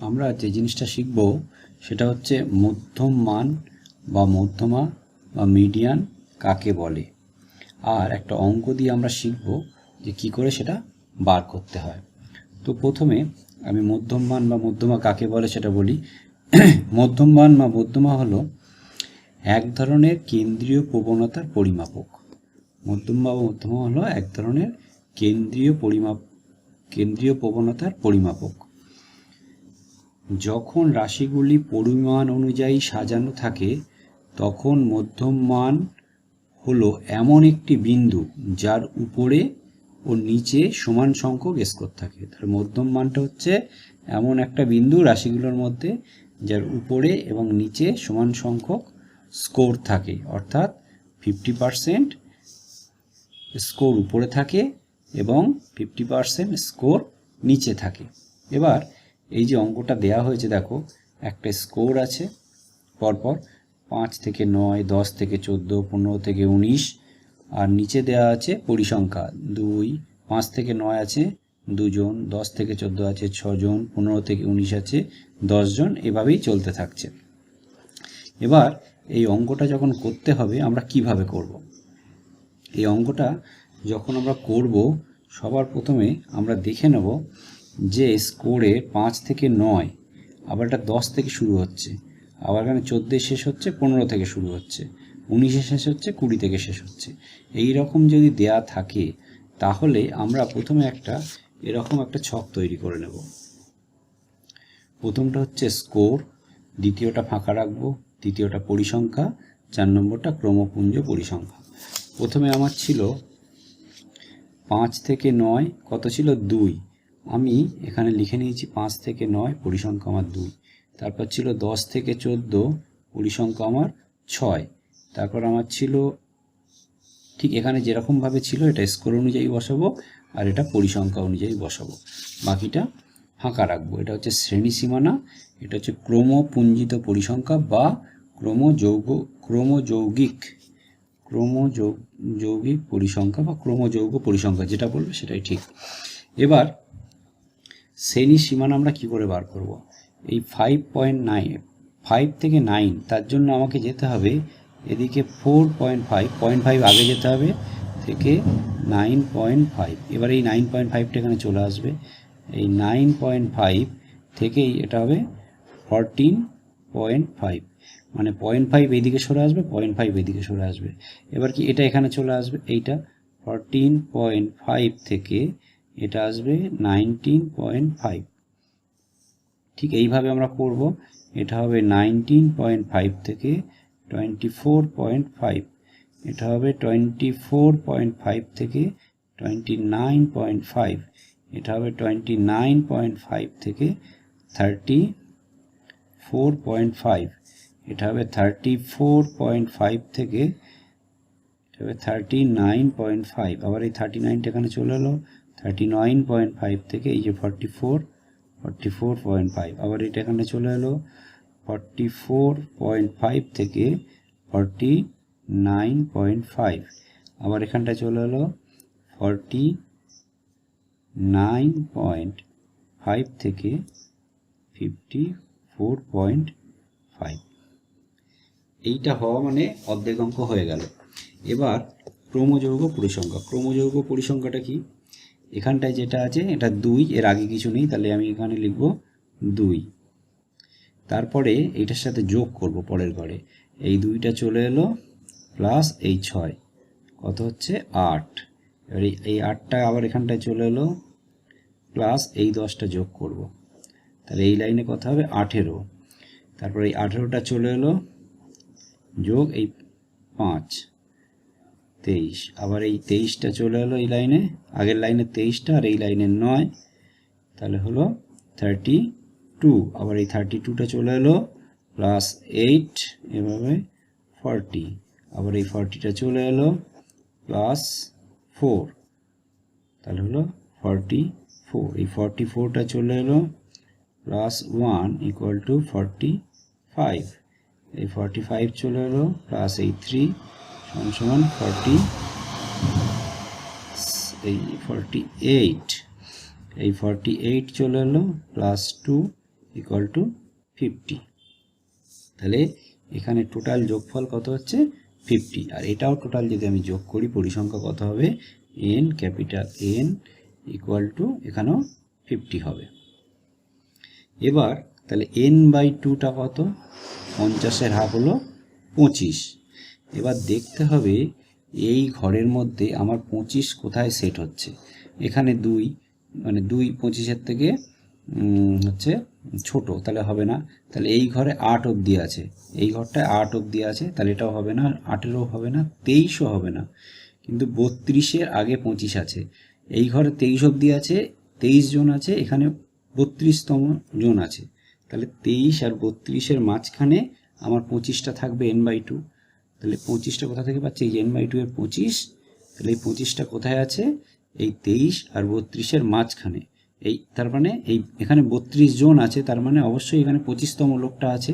আমরা যে জিনিসটা শিখব সেটা হচ্ছে মধ্যম মান বা মধ্যমা বা মিডিয়ান কাকে বলে। আর একটা অঙ্ক দিয়ে আমরা শিখব যে কি করে সেটা বার করতে হয়। তো প্রথমে আমি মধ্যম মান বা মধ্যমা কাকে বলে সেটা বলি। মধ্যম মান বা মধ্যমা হলো এক ধরনের কেন্দ্রীয় প্রবণতার পরিমাপক। মধ্যম বা মধ্যমা হলো এক ধরনের কেন্দ্রীয় পরিমাপ কেন্দ্রীয় প্রবণতার পরিমাপক। যখন রাশিগুলি পরিমাণ অনুযায়ী সাজানো থাকে, তখন মধ্যম মান হল এমন একটি বিন্দু যার উপরে ও নিচে সমান সংখ্যক স্কোর থাকে। তার মধ্যম মানটা হচ্ছে এমন একটা বিন্দু রাশিগুলোর মধ্যে যার উপরে এবং নিচে সমান সংখ্যক স্কোর থাকে। অর্থাৎ ফিফটি পারসেন্ট স্কোর উপরে থাকে এবং ফিফটি পারসেন্ট স্কোর নিচে থাকে। এবার এই যে অঙ্কটা দেয়া হয়েছে, দেখো, একটা স্কোর আছে, পরপর পাঁচ থেকে নয়, দশ থেকে চোদ্দ, পনেরো থেকে উনিশ, আর নিচে দেওয়া আছে পরিসংখ্যা দুই, পাঁচ থেকে নয় আছে দুজন, দশ থেকে চোদ্দ আছে ছজন, পনেরো থেকে উনিশ আছে দশজন, এভাবেই চলতে থাকছে এবার এই অঙ্কটা যখন করতে হবে, আমরা কীভাবে করব। এই অঙ্কটা যখন আমরা করব, সবার প্রথমে আমরা দেখে নেব যে স্কোরে পাঁচ থেকে নয়, আবার এটা দশ থেকে শুরু হচ্ছে, আবার এখানে চোদ্দোয় শেষ হচ্ছে, পনেরো থেকে শুরু হচ্ছে, উনিশে শেষ হচ্ছে, কুড়ি থেকে শেষ হচ্ছে। এই রকম যদি দেয়া থাকে, তাহলে আমরা প্রথমে একটা এরকম একটা ছক তৈরি করে নেব। প্রথমটা হচ্ছে স্কোর দ্বিতীয়টা ফাঁকা রাখব, তৃতীয়টা পরিসংখ্যা, চার নম্বরটা ক্রমপুঞ্জ পরিসংখ্যা। প্রথমে আমার ছিল পাঁচ থেকে নয়, কত ছিল? দুই। আমি এখানে লিখে নিয়েছি পাঁচ থেকে নয়, পরিসংখ্যা আমার দুই। তারপর ছিল দশ থেকে চোদ্দ, পরিসংখ্যা আমার ছয়। তারপর আমার ছিল, ঠিক এখানে যেরকমভাবে ছিল, এটা স্কোর অনুযায়ী বসাবো, আর এটা পরিসংখ্যা অনুযায়ী বসাবো। বাকিটা ফাঁকা রাখব। এটা হচ্ছে শ্রেণি সীমানা, এটা হচ্ছে ক্রমপুঞ্জিত পরিসংখ্যা বা ক্রমযৌগ, ক্রমযৌগিক ক্রমযৌ যৌগিক পরিসংখ্যা বা ক্রমযৌগ পরিসংখ্যা, যেটা বলবে সেটাই ঠিক। এবার শ্রেণি সীমানা আমরা কি করে বার করব? এই ফাইভ পয়েন্ট নাইন ফাইভ থেকে নাইন তার জন্য আমাকে যেতে হবে এদিকে four point five point five আগে যেতে হবে থেকে নাইন পয়েন্ট ফাইভ এবার এই নাইন পয়েন্ট ফাইভটা এখানে চলে আসবে। এই নাইন পয়েন্ট ফাইভ থেকেই এটা হবে ফরটিন পয়েন্ট ফাইভ মানে পয়েন্ট ফাইভ এইদিকে সরে আসবে পয়েন্ট ফাইভ এইদিকে সরে আসবে। এবার কি এটা এখানে চলে আসবে? এইটা ফরটিন পয়েন্ট ফাইভ থেকে এটা আসবে নাইনটিন পয়েন্ট ফাইভ ঠিক এইভাবে আমরা করব। এটা হবে নাইনটিন পয়েন্ট ফাইভ থেকে টোয়েন্টি ফোর পয়েন্ট ফাইভ এটা হবে টোয়েন্টি ফোর পয়েন্ট ফাইভ থেকে টোয়েন্টি নাইন পয়েন্ট ফাইভ এটা হবে টোয়েন্টি নাইন পয়েন্ট ফাইভ থেকে থার্টি ফোর পয়েন্ট ফাইভ এটা হবে থার্টি ফোর পয়েন্ট ফাইভ থেকে, এটা হবে থার্টি নাইন পয়েন্ট ফাইভ আবার এই থার্টি নাইনটা এখানে চলে এলো। থার্টি নাইন পয়েন্ট ফাইভ থেকে এই যে forty four forty four point five আবার এটা এখানে চলে এলো ফর্টি ফোর পয়েন্ট ফাইভ থেকে ফর্টি নাইন পয়েন্ট ফাইভ আবার এখানটা চলে এলো ফর্টি নাইন পয়েন্ট ফাইভ থেকে ফিফটি ফোর পয়েন্ট ফাইভ এইটা হওয়া মানে অর্ধেক অঙ্ক হয়ে গেল। এবার ক্রমযৌগ পরিসংখ্যা। ক্রমযৌগ পরিসংখ্যাটা কি? এখানটায় যেটা আছে, এটা দুই, এর আগে কিছু নেই, তাহলে আমি এখানে লিখব দুই। তারপরে এইটার সাথে যোগ করব পরের ঘরে। এই দুইটা চলে এলো প্লাস এই ছয়। কত হচ্ছে? আট। এবার এই আটটা আবার এখানটায় চলে এলো প্লাস এই দশটা যোগ করব। তাহলে এই লাইনে কথা হবে আঠেরো। তারপরে এই আঠেরোটা চলে এলো, যোগ এই পাঁচ। তেইশ। আবার এই তেইশটা চলে এলো এই লাইনে। আগের লাইনে তেইশটা আর এই লাইনে নয়। তাহলে হলো থার্টি টু আবার এই থার্টি টুটা চলে এলো প্লাস এইট এভাবে ফর্টি আবার এই ফর্টিটা চলে এলো প্লাস ফোর তাহলে হলো ফর্টি ফোর এই ফর্টি ফোরটা চলে এলো plus one equal to forty five এই ফর্টি ফাইভ চলে এলো প্লাস এই থ্রি সমান সমান ফর্টি এই ফর্টি এইট এই ফর্টি এইট চলে এলো plus two equal to fifty তাহলে এখানে টোটাল যোগফল কত হচ্ছে? ফিফটি আর এটাও টোটাল যদি আমি যোগ করি, পরিসংখ্যা কত হবে? N capital N equal to এখানেও ফিফটি হবে। এবার তাহলে এন বাই টুটা কত? পঞ্চাশের হাফ হলো পঁচিশ। এবার দেখতে হবে এই ঘরের মধ্যে আমার পঁচিশ কোথায় সেট হচ্ছে। এখানে দুই মানে দুই পঁচিশের থেকে হচ্ছে ছোট, তাহলে হবে না। তাহলে এই ঘরে আট অবধি আছে। এই ঘরটায় আট অবধি আছে, তাহলে এটাও হবে না, আটেরও হবে না, তেইশও হবে না। কিন্তু বত্রিশের আগে পঁচিশ আছে। এই ঘরে তেইশ অবধি আছে, তেইশ জন আছে, এখানে বত্রিশতম জন আছে। তাহলে তেইশ আর বত্রিশের মাঝখানে আমার পঁচিশটা থাকবে এন বাই টু তাহলে পঁচিশটা কোথা থেকে পাচ্ছি? এন বাই টু এর পঁচিশ, তাহলে এই পঁচিশটা কোথায় আছে? এই তেইশ আর বত্রিশের মাঝখানে। এই তার মানে এই এখানে বত্রিশ জন আছে, তার মানে অবশ্যই এখানে পঁচিশতম লোকটা আছে।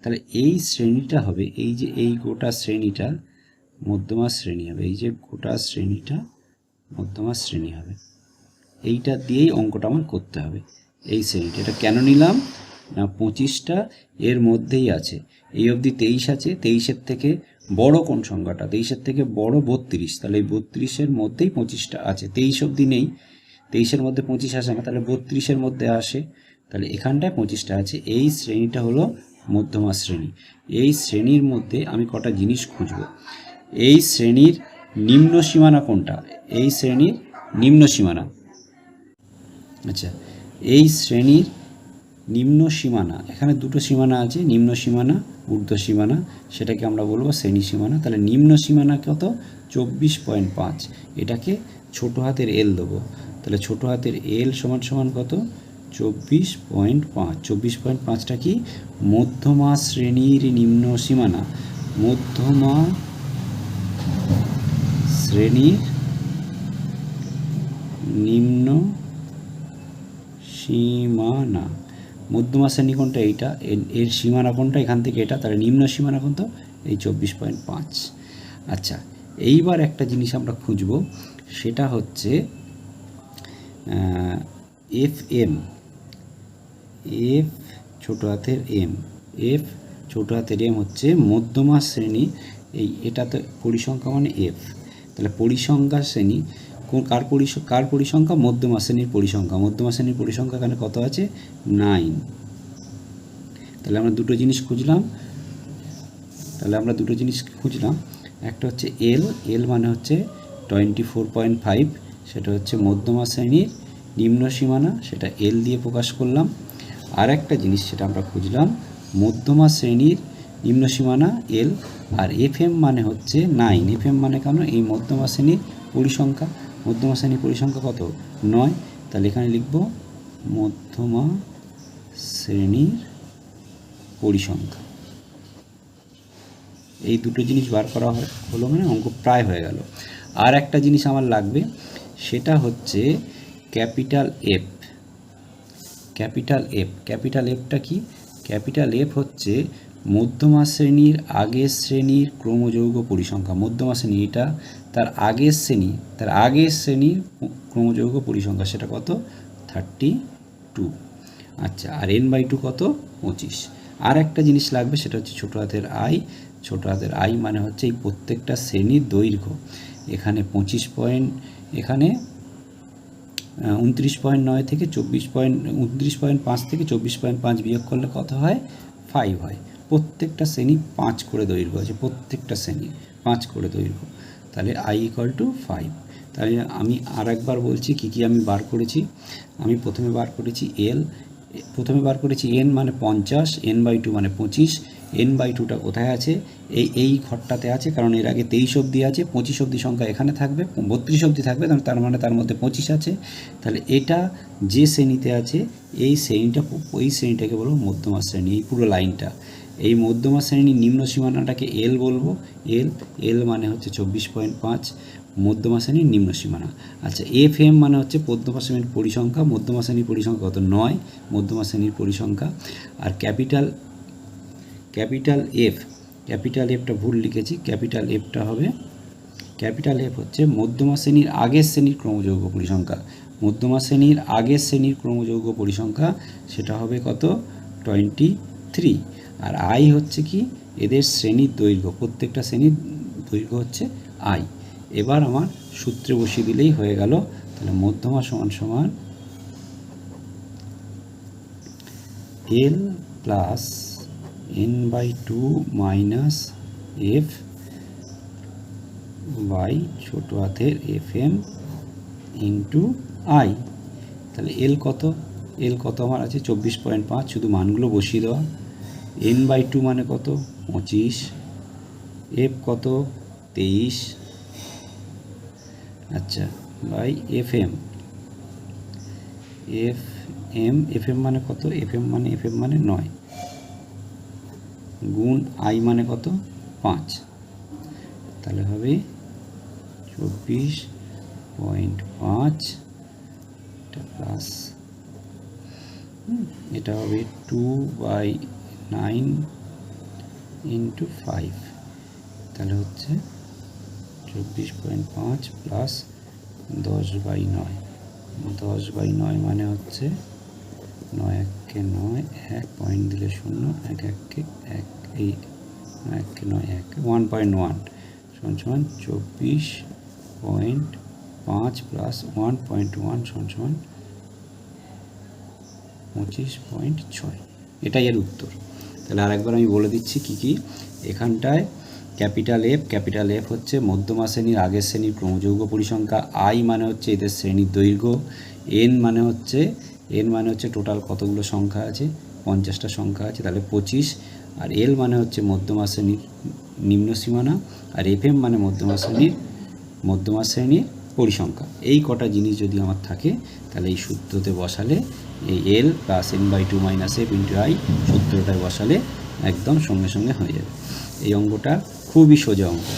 তাহলে এই শ্রেণীটা হবে, এই যে এই গোটা শ্রেণীটা, মধ্যমা শ্রেণি হবে। এই যে গোটা শ্রেণীটা, মধ্যমা শ্রেণি হবে। এইটা দিয়েই অঙ্কটা আমার করতে হবে। এই শ্রেণীটা, এটা কেন নিলাম? না পঁচিশটা এর মধ্যেই আছে। এই অবধি তেইশ আছে, তেইশের থেকে বড় কোন সংখ্যাটা? তেইশের থেকে বড় বত্রিশ। তাহলে এই বত্রিশের মধ্যেই পঁচিশটা আছে। তেইশ অবধি নেই। তেইশের মধ্যে পঁচিশ আসে না, তাহলে বত্রিশের মধ্যে আসে। তাহলে এখানটায় পঁচিশটা আছে। এই শ্রেণীটা হলো মধ্যমা শ্রেণি। এই শ্রেণির মধ্যে আমি কটা জিনিস খুঁজব? এই শ্রেণির নিম্ন সীমানা কোনটা? এই শ্রেণির নিম্ন সীমানা। আচ্ছা এই শ্রেণির নিম্ন সীমানা। এখানে দুটো সীমানা আছে, নিম্ন সীমানা ঊর্ধ্ব সীমানা, সেটাকে আমরা বলব শ্রেণি সীমানা। তাহলে নিম্ন সীমানা কত? চব্বিশ পয়েন্ট পাঁচ। এটাকে ছোটো হাতের এল দেবো। তাহলে ছোটো হাতের এল সমান সমান কত? চব্বিশ পয়েন্ট পাঁচ। চব্বিশ পয়েন্ট পাঁচটা কি? মধ্যমা শ্রেণির নিম্ন সীমানা। মধ্যমা শ্রেণির নিম্ন সীমানা। মধ্যমা শ্রেণি কোনটা এইটা, এর- সীমানা কোনটা এখান থেকে এটা, তাহলে নিম্ন সীমানা কোন তো এই চব্বিশ পয়েন্ট পাঁচ। আচ্ছা এইবার একটা জিনিস আমরা খুঁজব, সেটা হচ্ছে এফ এম এফ ছোটো হাতের এম, এফ ছোটো হাতের এম হচ্ছে মধ্যমা শ্রেণি, এই, এটা তো পরিসংখ্যা মানে এফ। তাহলে পরিসংখ্যা শ্রেণি কার পরিস, কার পরিসংখ্যা? মধ্যমা শ্রেণির পরিসংখ্যা। মধ্যমা শ্রেণির পরিসংখ্যা এখানে কত আছে? নাইন। তাহলে আমরা দুটো জিনিস খুঁজলাম। তাহলে আমরা দুটো জিনিস খুঁজলাম। একটা হচ্ছে এল এল মানে হচ্ছে টোয়েন্টি ফোর পয়েন্ট ফাইভ সেটা হচ্ছে মধ্যমা শ্রেণির নিম্ন সীমানা। সেটা এল দিয়ে প্রকাশ করলাম। আর একটা জিনিস সেটা আমরা খুঁজলাম। মধ্যমা শ্রেণির নিম্ন সীমানা এল আর এফ মানে হচ্ছে নাইন এফ মানে কেন? এই মধ্যমা শ্রেণির পরিসংখ্যা। মধ্যমা শ্রেণির পরিসংখ্যা কত? নয়। তাহলে এখানে লিখব মধ্যমা শ্রেণির পরিসংখ্যা। এই দুটো জিনিস বার করা হলো মানে অঙ্ক প্রায় হয়ে গেল। আর একটা জিনিস আমার লাগবে, সেটা হচ্ছে capital F capital F capital এফটা কি? ক্যাপিটাল এফ হচ্ছে মধ্যমা শ্রেণির আগের শ্রেণির ক্রমযৌগ পরিসংখ্যা। মধ্যমা শ্রেণি এটা, তার আগের শ্রেণি, তার আগের শ্রেণির ক্রমযৌগ পরিসংখ্যা সেটা কত? থার্টি টু আচ্ছা আর এন বাই টু কত? পঁচিশ। আর একটা জিনিস লাগবে, সেটা হচ্ছে ছোটো হাতের আই। ছোটো হাতের আই মানে হচ্ছে এই প্রত্যেকটা শ্রেণির দৈর্ঘ্য। এখানে পঁচিশ পয়েন্ট এখানে উনত্রিশ পয়েন্ট নয় থেকে চব্বিশ পয়েন্ট উনত্রিশ পয়েন্ট পাঁচ থেকে চব্বিশ পয়েন্ট পাঁচ বিয়োগ করলে কত হয়? ফাইভ হয়। প্রত্যেকটা শ্রেণি পাঁচ করে দৈর্ঘ্য আছে, প্রত্যেকটা শ্রেণি পাঁচ করে দৈর্ঘ্য। তাহলে আই ইকুয়াল টু ফাইভ তাহলে আমি আর একবার বলছি কী কী আমি বার করেছি। আমি প্রথমে বার করেছি এল প্রথমে বার করেছি এন মানে পঞ্চাশ এন বাই টু মানে পঁচিশ এন বাই টুটা কোথায় আছে? এই এই ঘরটাতে আছে, কারণ এর আগে তেইশ অবধি আছে, পঁচিশ অবধি সংখ্যা এখানে থাকবে, বত্রিশ অবধি থাকবে তার- মানে তার মধ্যে পঁচিশ আছে। তাহলে এটা যে শ্রেণীতে আছে, এই শ্রেণীটা এই শ্রেণীটাকে বলব মধ্যমা শ্রেণি, এই পুরো লাইনটা। এই মধ্যমা শ্রেণির নিম্ন সীমানাটাকে এল বলব। এল এল মানে হচ্ছে চব্বিশ পয়েন্ট পাঁচ, মধ্যমা শ্রেণির নিম্ন সীমানা। আচ্ছা এফ এম মানে হচ্ছে মধ্যমা শ্রেণির পরিসংখ্যা। মধ্যমা শ্রেণির পরিসংখ্যা কত? নয়, মধ্যমা শ্রেণির পরিসংখ্যা। আর ক্যাপিটাল ক্যাপিটাল এফ ক্যাপিটাল এফটা ভুল লিখেছি। ক্যাপিটাল এফটা হবে, ক্যাপিটাল এফ হচ্ছে মধ্যমা শ্রেণির আগের শ্রেণির ক্রমযৌগ পরিসংখ্যা। মধ্যমা শ্রেণির আগের শ্রেণির ক্রমযৌগ পরিসংখ্যা, সেটা হবে কত? টোয়েন্টি থ্রি আর আই হচ্ছে কি? এদের শ্রেণির দৈর্ঘ্য, প্রত্যেকটা শ্রেণির দৈর্ঘ্য হচ্ছে আই। এবার আমার সূত্রে বসিয়ে দিলেই হয়ে গেল। তাহলে মধ্যমা সমান সমান L plus N by two minus F by ছোট হাতের এফ এম ইন্টু আই তাহলে এল কত? এল কত আমার আছে? চব্বিশ পয়েন্ট পাঁচ। শুধু মানগুলো বসিয়ে দেওয়া। এন বাই টু মানে কত? পঁচিশ। এফ কত? তেইশ। আচ্ছা by F M F M F M মানে কত? এফ এম মানে এফ এম মানে নয়। গুণ আই মানে কত? পাঁচ। তাহলে হবে চব্বিশ পয়েন্ট পাঁচ। এটা প্লাস এটা হবে two by nine into five তাহলে হচ্ছে চব্বিশ পয়েন্ট পাঁচ প্লাস দশ বাই নয়। দশ বাই নয় মানে হচ্ছে নয় এককে নয়, এক পয়েন্ট দিলে শূন্য, এক এককে এক, এই নয় এককে নয়, এক ওয়ান পয়েন্ট ওয়ান সমান সমান চব্বিশ পয়েন্ট পাঁচ প্লাস ওয়ান পয়েন্ট ওয়ান সমান সমান পঁচিশ পয়েন্ট ছয়। এটাই এর উত্তর। তাহলে আরেকবার আমি বলে দিচ্ছি কি কি? এখানটায় ক্যাপিটাল এফ ক্যাপিটাল এফ হচ্ছে মধ্যমা শ্রেণির আগের শ্রেণির ক্রমযৌগ পরিসংখ্যা। আই মানে হচ্ছে এদের শ্রেণির দৈর্ঘ্য। এন মানে হচ্ছে এন মানে হচ্ছে টোটাল কতগুলো সংখ্যা আছে? পঞ্চাশটা সংখ্যা আছে, তাহলে পঁচিশ। আর এল মানে হচ্ছে মধ্যমা শ্রেণির নিম্ন সীমানা। আর এফ এম মানে মধ্যমা শ্রেণির মধ্যমা শ্রেণির পরিসংখ্যা। এই কটা জিনিস যদি আমার থাকে, তাহলে এই সূত্রতে বসালে এই L plus N by two minus F into I সূত্রটায় বসালে একদম সঙ্গে সঙ্গে হয়ে যাবে। এই অঙ্কটা খুবই সোজা অঙ্ক।